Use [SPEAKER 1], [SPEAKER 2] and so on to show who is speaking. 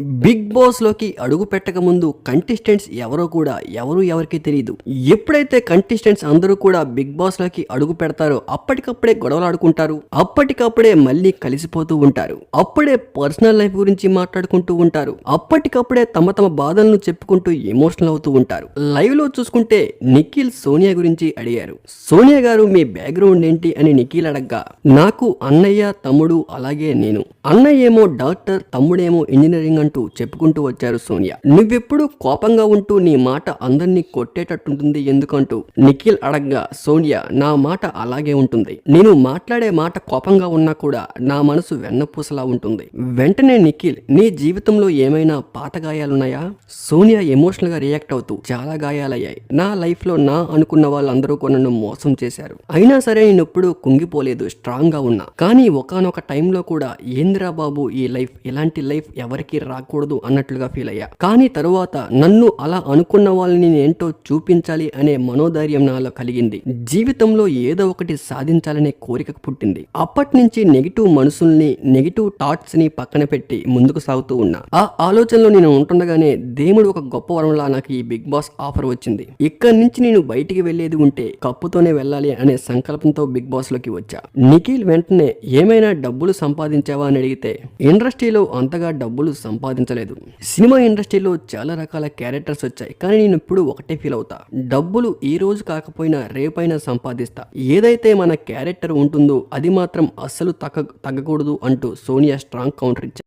[SPEAKER 1] Big బాస్లోకి అడుగు పెట్టక ముందు కంటెస్టెంట్స్ ఎవరో కూడా ఎవరు ఎవరికి తెలియదు ఎప్పుడైతే కంటెస్టెంట్స్ అందరూ కూడా బిగ్ బాస్లోకి అడుగు పెడతారో అప్పటికప్పుడే గొడవలు ఆడుకుంటారు అప్పటికప్పుడే మళ్ళీ కలిసిపోతూ ఉంటారు. అప్పుడే పర్సనల్ లైఫ్ గురించి మాట్లాడుకుంటూ ఉంటారు. అప్పటికప్పుడే తమ తమ బాధలను చెప్పుకుంటూ ఎమోషనల్ అవుతూ ఉంటారు. లైవ్లో చూసుకుంటే నిఖిల్ సోనియా గురించి అడిగారు. సోనియా గారు మీ బ్యాక్గ్రౌండ్ ఏంటి అని నిఖిల్ అడగ్గా నాకు అన్నయ్య తమ్ముడు అలాగే నేను. అన్నయ్య ఏమో డాక్టర్ తమ్ముడేమో ఇంజనీరింగ్ అంటూ చెప్పుకుంటూ వచ్చారు సోనియా. నువ్వెప్పుడు కోపంగా ఉంటూ నీ మాట అందరినీ కొట్టేటట్టుంటుంది ఎందుకంటూ నిఖిల్ అడగ్గా సోనియా నా మాట అలాగే ఉంటుంది. నేను మాట్లాడే మాట కోపంగా ఉన్నా కూడా నా మనసు వెన్నపూసలా ఉంటుంది. వెంటనే నిఖిల్ నీ జీవితంలో ఏమైనా పాత గాయాలున్నాయా? సోనియా ఎమోషనల్గా రియాక్ట్ అవుతూ చాలా గాయాలయ్యాయి. నా లైఫ్లో నా అనుకున్న వాళ్ళందరూ కూడా నన్ను మోసం చేశారు. అయినా సరే నేను ఎప్పుడూ కుంగిపోలేదు స్ట్రాంగ్గా ఉన్నా. కానీ ఒకనొక టైంలో కూడా ఏంద్రా బాబు ఈ లైఫ్? ఇలాంటి లైఫ్ ఎవరికి రాకూడదు అన్నట్లుగా ఫీల్ అయ్యా. కానీ తరువాత నన్ను అలా అనుకున్న వాళ్ళని నేనేంటో చూపించాలి అనే మనోధైర్యం నాలో కలిగింది. జీవితంలో ఏదో ఒకటి సాధించాలనే కోరిక పుట్టింది. అప్పటి నుంచి నెగిటివ్ మనసుల్ని నెగిటివ్ థాట్స్ని పక్కన పెట్టి ముందుకు సాగుతూ ఉన్నా. ఆ ఆలోచనలో నేను ఉంటుండగానే దేవుడు ఒక గొప్ప వరంలా నాకు ఈ బిగ్ బాస్ ఆఫర్ వచ్చింది. ఇక్కడి నుంచి నేను బయటికి వెళ్ళేది ఉంటే కప్పుతోనే వెళ్ళాలి అనే సంకల్పంతో బిగ్ బాస్లోకి వచ్చా. నిఖిల్ వెంటనే ఏమైనా డబ్బులు సంపాదించావా? అని అడిగితే ఇండస్ట్రీలో అంతగా డబ్బులు సంపాదించలేదు. సినిమా ఇండస్ట్రీలో చాలా రకాల క్యారెక్టర్స్ వచ్చాయి కానీ నేను ఇప్పుడు ఒకటే ఫీల్ అవుతా. డబ్బులు ఈ రోజు కాకపోయినా రేపైనా సంపాదిస్తా. ఏదైతే మన క్యారెక్టర్ ఉంటుందో అది మాత్రం అస్సలు తగ్గ తగ్గకూడదు అంటూ సోనియా స్ట్రాంగ్ కౌంటర్ ఇచ్చారు.